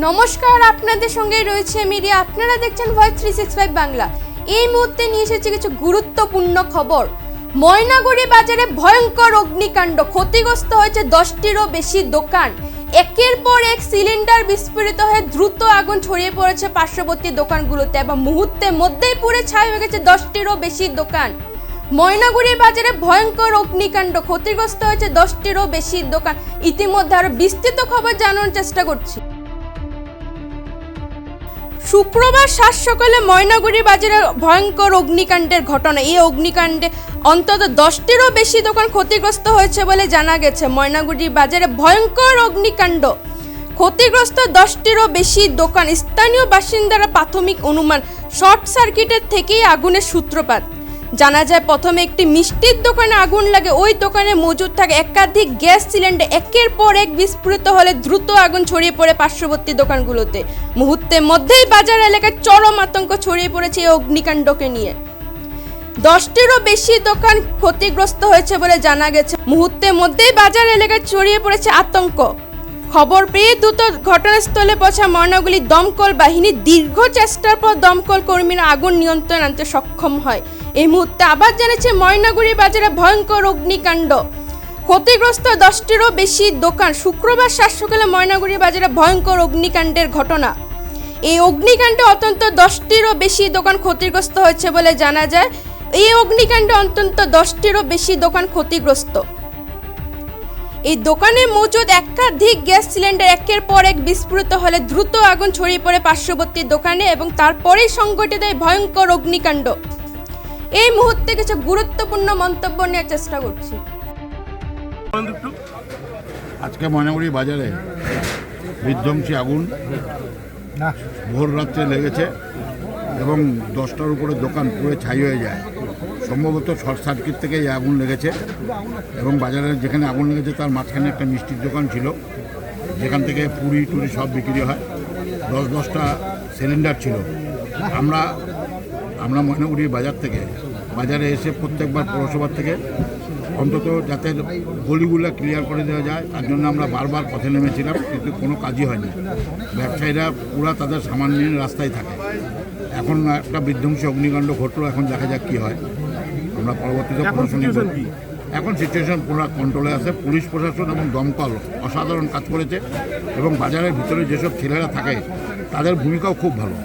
নমস্কার, আপনাদের সঙ্গে রয়েছে মিডিয়া আপনারা দেখছেন voice three six five Bangla. এই মুহূর্তে নিয়ে এসেছে কিছু গুরুত্বপূর্ণ খবর। ময়নাগুড়ি বাজারে ভয়ঙ্কর অগ্নিকাণ্ড। ক্ষতিগ্রস্ত হয়েছে দশটিরও বেশি দোকান। একের পর এক সিলিন্ডার বিস্ফোরিত হয়ে দ্রুত আগুন ছড়িয়ে পড়েছে পার্শ্ববর্তী দোকানগুলোতে এবং মুহূর্তের মধ্যেই পুড়ে ছাই হয়ে গেছে দশটিরও বেশি দোকান। ময়নাগুড়ি বাজারে ভয়ঙ্কর অগ্নিকাণ্ড। ক্ষতিগ্রস্ত হয়েছে দশটিরও বেশি দোকান। ইতিমধ্যে আরও বিস্তৃত খবর জানানোর চেষ্টা করছি। শুক্রবার সাত সকালে ময়নাগুড়ি বাজারে ভয়ঙ্কর অগ্নিকাণ্ডের ঘটনা। এই অগ্নিকাণ্ডে অন্তত দশটিরও বেশি দোকান ক্ষতিগ্রস্ত হয়েছে বলে জানা গেছে। ময়নাগুড়ি বাজারে ভয়ঙ্কর অগ্নিকাণ্ড। ক্ষতিগ্রস্ত দশটিরও বেশি দোকান। স্থানীয় বাসিন্দারা প্রাথমিক অনুমান। শর্ট সার্কিটের থেকেই আগুনের সূত্রপাত। জানা যায় প্রথমে একটি মিষ্টির দোকানে আগুন লাগে। ওই দোকানে মজুদ থাকে একাধিক গ্যাস সিলিন্ডার। একের পর এক বিস্ফোরিত হলে দ্রুত আগুন ছড়িয়ে পড়ে পার্শ্ববর্তী দোকানগুলোতে। মুহূর্তের মধ্যেই বাজার এলাকায় চরম আতঙ্ক ছড়িয়ে পড়েছে এই অগ্নিকাণ্ডকে নিয়ে। দশটিরও বেশি দোকান ক্ষতিগ্রস্ত হয়েছে বলে জানা গেছে। মুহূর্তের মধ্যেই বাজার এলাকায় ছড়িয়ে পড়েছে আতঙ্ক। খবর পেয়ে দ্রুত ঘটনাস্থলে পৌঁছা ময়নাগুলি দমকল বাহিনী দীর্ঘ চেষ্টার পর দমকল কর্মীরা আগুন নিয়ন্ত্রণ আনতে সক্ষম হয়। এই মুহূর্তে আবার জানাচ্ছে ময়নাগুড়ি বাজারে ভয়ঙ্কর অগ্নিকাণ্ড। ক্ষতিগ্রস্ত দশটিরও বেশি দোকান শুক্রবার সাত সকালে ময়নাগুড়ি বাজারে ভয়ঙ্কর অগ্নিকাণ্ডের ঘটনা। এই অগ্নিকাণ্ডে অত্যন্ত দশটিরও বেশি দোকান ক্ষতিগ্রস্ত হয়েছে বলে জানা যায়। এই অগ্নিকাণ্ডে অত্যন্ত দশটিরও বেশি দোকান ক্ষতিগ্রস্ত। এই দোকানে মজুদ একাধিক গ্যাস সিলিন্ডার একের পর এক বিস্ফোরিত হলে দ্রুত আগুন ছড়িয়ে পড়ে পার্শ্ববর্তী দোকানে এবং তারপরেই সংঘটিত এই ভয়ঙ্কর অগ্নিকাণ্ড। এই মুহূর্তে কিছু গুরুত্বপূর্ণ মন্তব্য নেওয়ার চেষ্টা করছি। আজকে ময়নাগুড়ি বাজারে বিধ্বংসী আগুন। ভোর রাত্রে লেগেছে এবং দশটার উপরে দোকান পুরো ছাই হয়ে যায়। সম্ভবত শর্ট সার্কিট থেকে এই আগুন লেগেছে এবং বাজারে যেখানে আগুন লেগেছে তার মাঝখানে একটা মিষ্টির দোকান ছিল, যেখান থেকে পুরি টুরি সব বিক্রি হয়। দশ দশটা সিলিন্ডার ছিল। আমরা আমরা ময়নাগুড়ি বাজার থেকে, বাজারে এসে প্রত্যেকবার পৌরসভার থেকে অন্তত যাতে গলিগুলো ক্লিয়ার করে দেওয়া যায়, তার জন্য আমরা বারবার পথে নেমেছিলাম, কিন্তু কোনো কাজই হয়নি। ব্যবসায়ীরা পুরা তাদের সামান নিয়ে রাস্তায় থাকে। এখন একটা বিধ্বংসী অগ্নিকাণ্ড ঘটলো, এখন দেখা যাক কী হয়। আমরা পরবর্তীতে প্রশাসনিক এখন সিচুয়েশন পুরো কন্ট্রোলে আছে। পুলিশ প্রশাসন এবং দমকল অসাধারণ কাজ করেছে এবং বাজারের ভিতরে যেসব ছেলেরা থাকে তাদের ভূমিকাও খুব ভালো।